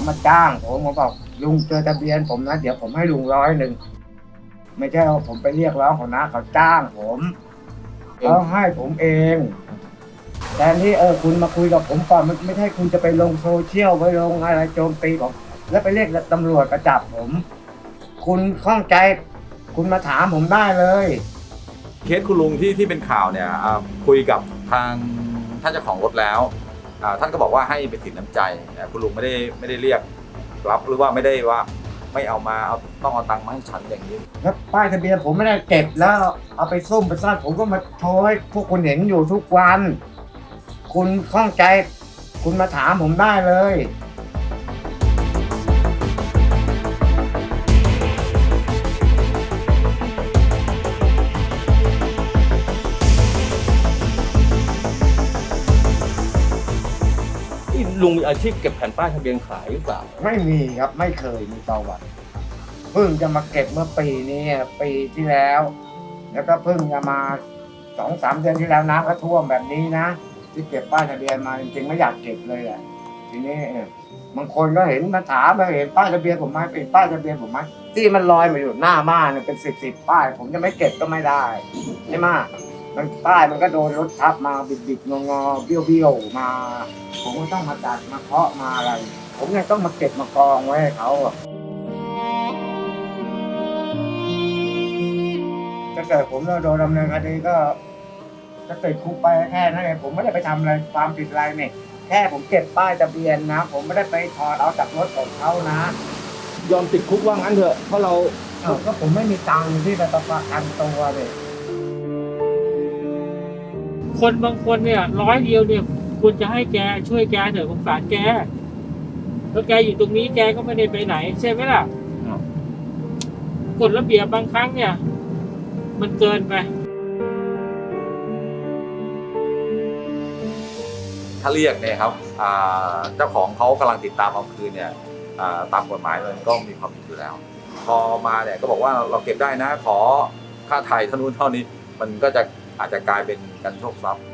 เขามาจ้างผมผมบอกลุงเจอทะเบียนผมนะเดี๋ยวผมให้ลุงร้อยหนึ่งไม่ใช่ว่าผมไปเรียกร้องเขานะเขาจ้างผมเขาให้ผมเองแต่นี่เออคุณมาคุยกับผมก่อนมันไม่ใช่คุณจะไปลงโซเชียลไปลงอะไรโจมตีผมแล้วไปเรียกตำรวจมาจับผม คุณข้องใจ คุณมาถามผมได้เลย เคสคุณลุงที่ที่เป็นข่าวเนี่ยอ่าคุยกับทางท่านเจ้าของรถแล้วอ่า ท่านก็บอกว่าให้เป็นสินน้ำใจคุณลุงไม่ได้ไม่ได้เรียกรับหรือว่าไม่ได้ว่าไม่เอามาเอาต้องเอาตังค์มาให้ฉันอย่างนี้แล้วป้ายทะเบียนผมไม่ได้เก็บแล้วเอาไปส้มไปซ่อนผมก็มาโชว์ให้พวกคุณเห็นอยู่ทุกวัน คุณข้องใจ คุณมาถามผมได้เลย ลุงมีอาชีพเก็บแผ่นป้ายทะเบียนขายหรือเปล่า ไม่มีครับไม่เคยมีประวัติเพิ่งจะมาเก็บเมื่อปีนี้ปีที่แล้ว แล้วก็เพิ่งจะมาสองสามเดือนที่แล้วน้ำก็ท่วมแบบนี้นะที่เก็บป้ายทะเบียนมาจริงๆไม่อยากเก็บเลยแหละทีนี้เออบางคนก็เห็นมาถามมาเห็นป้ายทะเบียนผมไหมเป็นป้ายทะเบียนผมไหมที่มันลอยมาอยู่หน้าบ้านเนี่ยเป็นสิบสิบป้าย ผมจะไม่เก็บก็ไม่ได้ใช่ไหม มันป้ายมันก็โดนรถทับมาบิดบิดงองอๆเบี้ยวเบี้ยวๆมา ผมก็ต้องมาจัดมาเคาะมาอะไร ผมยังต้องมาเก็บมากองไว้ให้เขาอะถ้าเกิดผมโดนดำเนินคดีก็จะติดคุกไปแค่นั้นเองผมไม่ได้ไปทำอะไรความผิดอะไรเนี่ยแค่ผมเก็บป้ายทะเบียนนะ ผมไม่ได้ไปถอดเอาจากรถของเขานะ ยอมติดคุกว่างั้นเถอะเพราะเราเอ้าก็ผมไม่มีตังค์ที่จะประกันตัวเลย คนบางคนเนี่ยร้อยเดียวเนี่ยควรจะให้แกช่วยแกเถอะสงสารแกแล้วแกอยู่ตรงนี้แกก็ไม่ได้ไปไหน ใช่ไหมล่ะกฎระเบียบบางครั้งเนี่ย มันเกินไปถ้าเรียกเนี่ยครับเจ้าของเขากำลังติดตามเอาคืนเนี่ยตามกฎหมายมันก็มีความผิดอยู่แล้ว พอมาเนี่ยก็บอกว่าเราเก็บได้นะขอค่าไถ่เท่านู้นเท่านี้ มันก็จะ อาจจะกลายเป็นการโชคทรัพย์